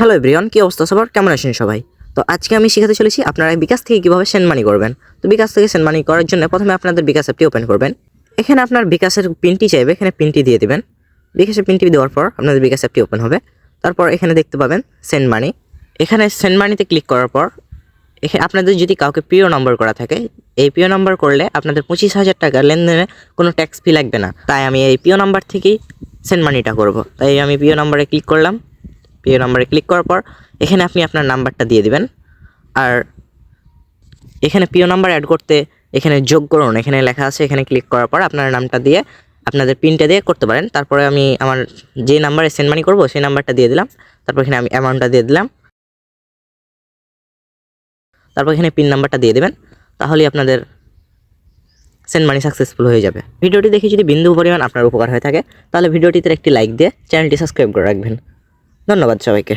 Hello everyone, কী অবস্থা সবার? কেমন আছেন সবাই? তো আজকে আমি শেখাতে চলেছি আপনারা বিকাশ থেকে কীভাবে সেন্ড মানি করবেন। তো বিকাশ থেকে সেন্ড মানি করার জন্য প্রথমে আপনাদের বিকাশ অ্যাপটি ওপেন করবেন। এখানে আপনার বিকাশের পিনটি চাইবে, এখানে পিনটি দিয়ে দেবেন। বিকাশের পিনটি দেওয়ার পর আপনাদের বিকাশ অ্যাপটি ওপেন হবে। তারপর এখানে দেখতে পাবেন সেন্ড মানি এখানে সেন্ড মানিতে ক্লিক করার পর এখানে আপনাদের যদি কাউকে প্রিয় নম্বর করা থাকে, এই প্রিয় নাম্বার করলে আপনাদের পঁচিশ হাজার টাকা লেনদেনে কোনো ট্যাক্স ফি লাগবে না। তাই আমি এই প্রিয় নাম্বার থেকেই সেন্ড মানিটা করব। তাই আমি প্রিয় নাম্বারে ক্লিক করলাম। প্রিয় নাম্বারে ক্লিক করার পর এখানে আপনি আপনার নাম্বারটা দিয়ে দিবেন। আর এখানে প্রিয় নাম্বার অ্যাড করতে এখানে যোগ করুন। এখানে লেখা আছে, এখানে ক্লিক করার পর আপনার নামটা দিয়ে আপনাদের পিনটা দিয়ে করতে পারেন। তারপরে আমি আমার যে নাম্বারে সেন্ড মানি করব, সেই নাম্বারটা দিয়ে দিলাম। তারপর এখানে আমি অ্যামাউন্টটা দিয়ে দিলাম। তারপর এখানে পিন নাম্বারটা দিয়ে দেবেন। তাহলেই আপনাদের সেন্ড মানি সাকসেসফুল হয়ে যাবে। ভিডিওটি দেখে যদি বিন্দু পরিমাণ আপনার উপকার হয়ে থাকে, তাহলে ভিডিওটিতে একটি লাইক দিয়ে চ্যানেলটি সাবস্ক্রাইব করে রাখবেন। ধন্যবাদ সবাইকে।